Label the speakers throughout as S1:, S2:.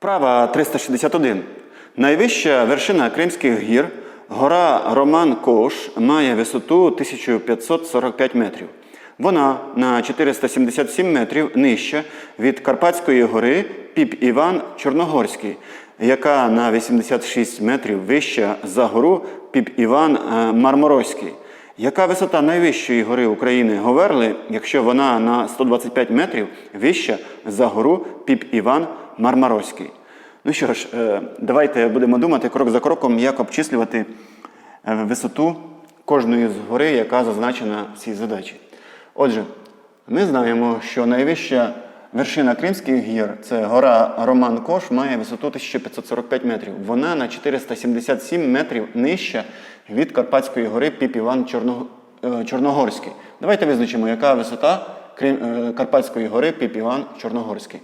S1: Вправа 361. Найвища вершина Кримських гір, гора Роман Кош, має висоту 1545 метрів. Вона на 477 метрів нижча від Карпатської гори Піп Іван Чорногорський, яка на 86 метрів вища за гору Піп Іван е, Марморозький. Яка висота найвищої гори України Говерли, якщо вона на 125 метрів вища за гору Піп Іван Мармарозький? Ну що ж, е, давайте будемо думати крок за кроком, як обчислювати е, висоту кожної з гори, яка зазначена в цій задачі. Отже, ми знаємо, що найвища вершина Кримських гір це гора Роман Кош, має висоту 1545 метрів. Вона на 477 метрів нижча від Карпатської гори Піп Іван е, Чорногорський. Давайте визначимо, яка висота е, Карпатської гори Піп Іван Чорногорський.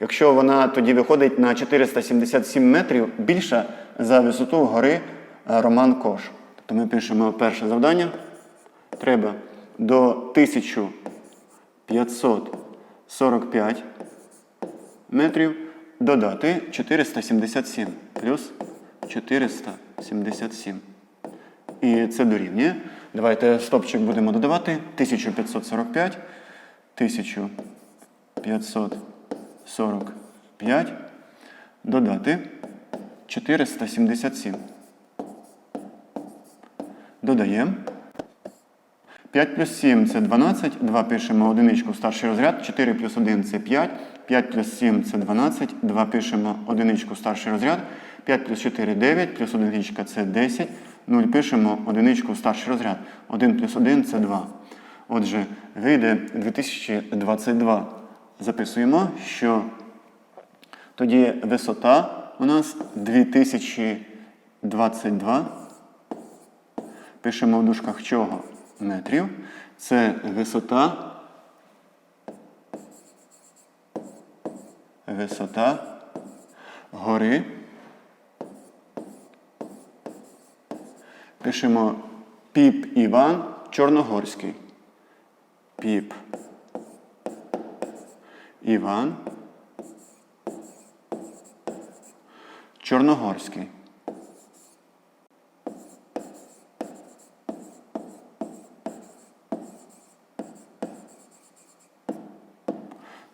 S1: Якщо вона тоді виходить на 477 метрів більша за висоту гори е, Роман Кош. Тобто ми пишемо перше завдання. Треба до 1545 метрів додати 477 плюс 477. І це дорівнює. Давайте стопчик будемо додавати. 1545, 1545 додати 477. Додаємо. 5 плюс 7 це 12, 2 пишемо одиничку в старший розряд, 4 плюс 1 це 5, 5 плюс 7 це 12, 2 пишемо одиничку в старший розряд, 5 плюс 4 9, плюс одиничка це 10, 0 пишемо одиничку в старший розряд, 1 плюс 1 це 2. Отже, вийде 2022. Записуємо, що тоді висота у нас 2022. Пишемо в дужках чого? Метрів. Це висота. Висота гори. Пишемо Піп Іван Чорногорський. Піп Іван Чорногорський.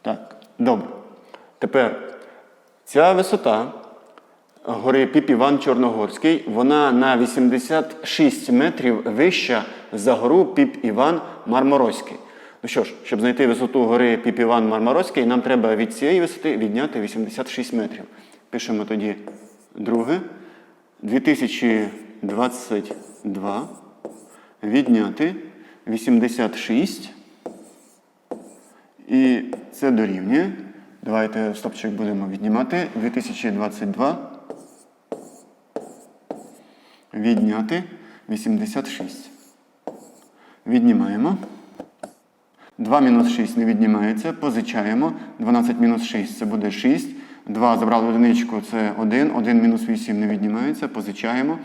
S1: Так, добре. Тепер ця висота гори Піп Іван Чорногорський, вона на 86 метрів вища за гору Піп Іван Марморозький. Ну що ж, щоб знайти висоту гори Піп Іван Марморозький, нам треба від цієї висоти відняти 86 метрів. Пишемо тоді друге. 2022 відняти 86. І це дорівнює. Давайте стопчик будемо віднімати. 2022 відняти 86. Віднімаємо. 2 мінус 6 не віднімається. Позичаємо. 12 мінус 6 це буде 6. 2 забрали одиничку, це 1. 1 мінус 8 не віднімається. Позичаємо.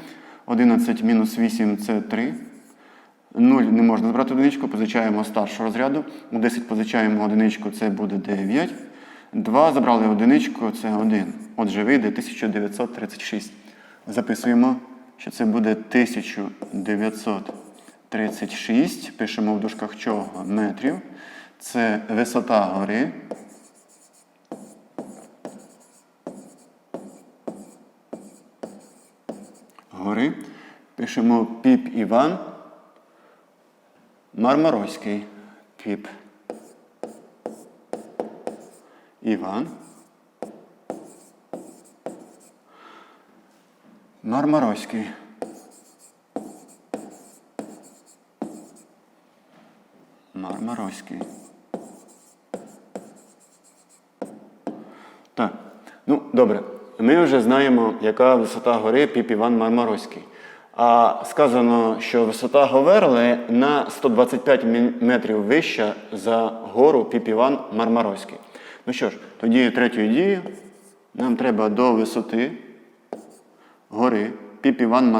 S1: 11 мінус 8 це 3. 0 не можна забрати одиничку, позичаємо старшого розряду. У 10 позичаємо одиничку, це буде 9. 2 забрали одиничку, це 1. Отже, вийде 1936. Записуємо, що це буде 1936. Пишемо в дужках чого? Метрів. Це висота гори. Гори. Пишемо піп Іван. Мармарозький Піп. Іван. Мармарозький. Мармарозький. Так. Ну, добре. Ми вже знаємо, яка висота гори Піп Іван Мармарозький. А сказано, що висота Говерли на 125 метрів вища за гору Піп Іван Ну що ж, тоді третьою дією нам треба до висоти гори Піп Іван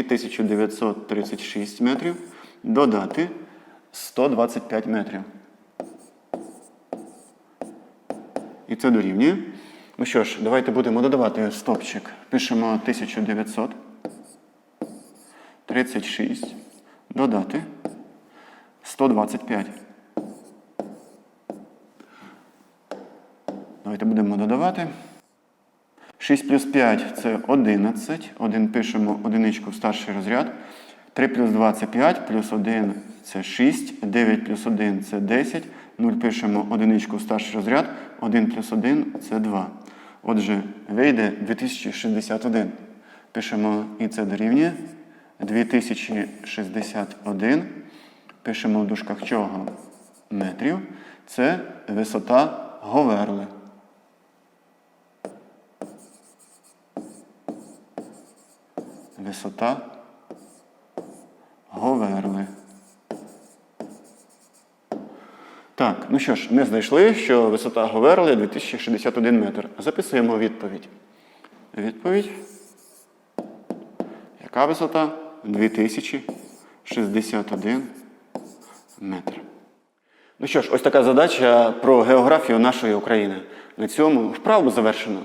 S1: 1936 метрів додати 125 метрів. І це дорівнює Ну що ж, давайте будемо додавати стопчик. Пишемо 1936. Додати 125. Давайте будемо додавати. 6 плюс 5 це 11. 1 пишемо одиничку в старший розряд. 3 плюс 2 це 5, плюс 1 це 6, 9 плюс 1 це 10. 0 пишемо одиничку в старший розряд. 1 плюс 1 це 2. Отже, вийде 2061. Пишемо і це дорівнює. 2061. Пишемо в дужках чого метрів. Це висота Говерли. Висота Говерли. Так, ну що ж, ми знайшли, що висота Говерли 2061 метр. Записуємо відповідь. Відповідь. Яка висота? 2061 метр. Ну що ж, ось така задача про географію нашої України. На цьому вправу завершено.